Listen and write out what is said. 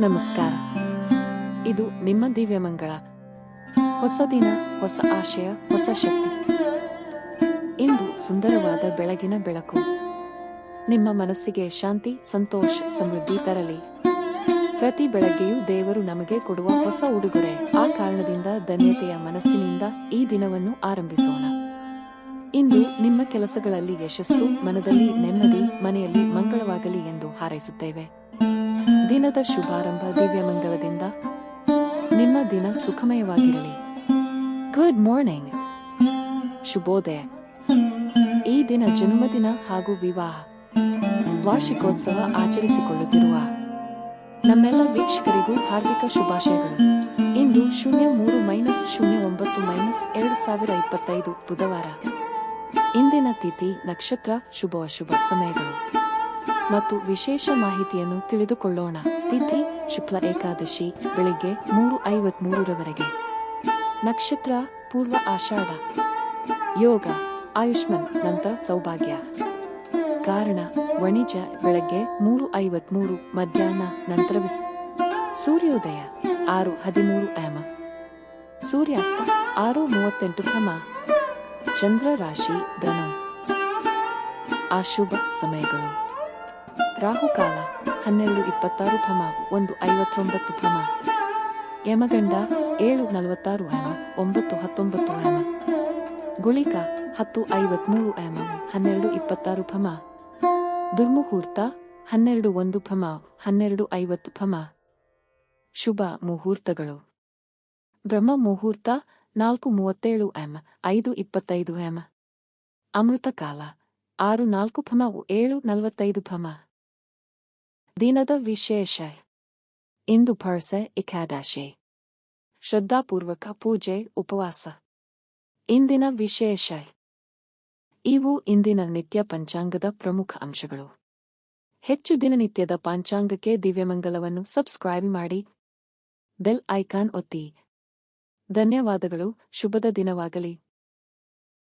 ನಮಸ್ಕಾರ. ಇದು ನಿಮ್ಮ ದಿವ್ಯ ಮಂಗಳ. ಹೊಸ ದಿನ, ಹೊಸ ಆಶಯ, ಹೊಸ ಶಕ್ತಿ. ಇಂದು ಸುಂದರವಾದ ಬೆಳಗಿನ ಬೆಳಕು. ನಿಮ್ಮ ಮನಸ್ಸಿಗೆ ಶಾಂತಿ, ಸಂತೋಷ, ಸಮೃದ್ಧಿ ತರಲಿ. ಪ್ರತಿ ಬೆಳಗ್ಗೆಯೂ ದೇವರು ನಮಗೆ ಕೊಡುವ ಹೊಸ ಉಡುಗೊರೆ. ಆ ಕಾರಣದಿಂದ ಧನ್ಯತೆಯ ಮನಸ್ಸಿನಿಂದ ಈ ದಿನವನ್ನು ಆರಂಭಿಸೋಣ. ಇಂದು ನಿಮ್ಮ ಕೆಲಸಗಳಲ್ಲಿ ಯಶಸ್ಸು, ಮನದಲ್ಲಿ ನೆಮ್ಮದಿ, ಮನೆಯಲ್ಲಿ ಮಂಗಳವಾಗಲಿ ಎಂದು ಹಾರೈಸುತ್ತೇವೆ. ದಿನದ ಶುಭಾರಂಭ ದಿವ್ಯಮಂಗಲದಿಂದ ನಿಮ್ಮ ದಿನ ಸುಖಮಯವಾಗಿರಲಿ. ಗುಡ್ ಮಾರ್ನಿಂಗ್ ಶುಭೋದಯ. ಈ ದಿನ ಜನ್ಮದಿನ ಹಾಗೂ ವಿವಾಹ. ವಾರ್ಷಿಕೋತ್ಸವ ಆಚರಿಸಿಕೊಳ್ಳುತ್ತಿರುವ ನಮ್ಮೆಲ್ಲ ವೀಕ್ಷಕರಿಗೂ ಹಾರ್ದಿಕ ಶುಭಾಶಯಗಳು. ಇಂದು ಶೂನ್ಯ ಮೂರು ಮೈನಸ್ ಶೂನ್ಯ ಒಂಬತ್ತು ಮೈನಸ್ ಎರಡು ಸಾವಿರ ಇಪ್ಪತ್ತೈದು ಬುಧವಾರ. ಇಂದಿನ ತಿಥಿ ನಕ್ಷತ್ರ ಶುಭ ಅಶುಭ ಸಮಯಗಳು. ಮತ್ತು ವಿಶೇಷ ಮಾಹಿತಿಯನ್ನು ತಿಳಿದುಕೊಳ್ಳೋಣ. ತಿಥಿ, ಶುಕ್ಲ ಏಕಾದಶಿ, ಬೆಳಿಗ್ಗೆ ಮೂರು ಐವತ್ಮೂರರವರೆಗೆ. ನಕ್ಷತ್ರ, ಪೂರ್ವ ಆಷಾಢ. ಯೋಗ, ಆಯುಷ್ಮನ್ ನಂತ ಸೌಭಾಗ್ಯ. ಕಾರಣ, ವಣಿಜ, ಬೆಳಗ್ಗೆ ಮೂರು ಐವತ್ಮೂರು, ಮಧ್ಯಾಹ್ನ ನಂತರ ಸೂರ್ಯೋದಯ, ಆರು ಹದಿಮೂರು ಎಮ ಸೂರ್ಯಾಸ್ತ, ಆರು ಮೂವತ್ತೆಂಟು ಕ್ರಮ ಚಂದ್ರ ರಾಶಿ, ಧನು. ಅಶುಭ ಸಮಯಗಳು. ರಾಹುಕಾಲ ಹನ್ನೆರಡು ಇಪ್ಪತ್ತಾರು ಭಮ, ಒಂದು ಐವತ್ತೊಂಬತ್ತು ಭಮ. ಯಮಗಂಡ ಏಳು ನಲವತ್ತಾರು ಎಮ ಒಂಬತ್ತು ಹತ್ತೊಂಬತ್ತು ಎಮ ಗುಳಿಕ ಹತ್ತು ಐವತ್ಮೂರು ಎಮ ಹನ್ನೆರಡು ಇಪ್ಪತ್ತಾರು ಭಮ. ದುರ್ಮುಹೂರ್ತ ಹನ್ನೆರಡು ಒಂದು ಭಮ, ಹನ್ನೆರಡು ಐವತ್ತು ಭಮ. ಶುಭ ಮುಹೂರ್ತಗಳು. ಬ್ರಹ್ಮ ಮುಹೂರ್ತ ನಾಲ್ಕು ಮೂವತ್ತೇಳು ಎಂ ಐದು ಇಪ್ಪತ್ತೈದು ಎಂ ಅಮೃತ ಕಾಲ ಆರು ನಾಲ್ಕು ಭಮ, ಏಳು ನಲವತ್ತೈದು ಭಮ. ದಿನದ ವಿಶೇಷ. ಇಂದು ಪರ್ಸ ಏಕಾದಶಿ. ಶ್ರದ್ಧಾಪೂರ್ವಕ ಪೂಜೆ, ಉಪವಾಸ. ಇಂದಿನ ವಿಶೇಷ. ಇವು ಇಂದಿನ ನಿತ್ಯ ಪಂಚಾಂಗದ ಪ್ರಮುಖ ಅಂಶಗಳು. ಹೆಚ್ಚು ದಿನನಿತ್ಯದ ಪಂಚಾಂಗಕ್ಕೆ ದಿವ್ಯಮಂಗಲವನ್ನು ಸಬ್ಸ್ಕ್ರೈಬ್ ಮಾಡಿ. ಬೆಲ್ ಐಕಾನ್ ಒತ್ತಿ. ಧನ್ಯವಾದಗಳು, ಶುಭದ ದಿನವಾಗಲಿ.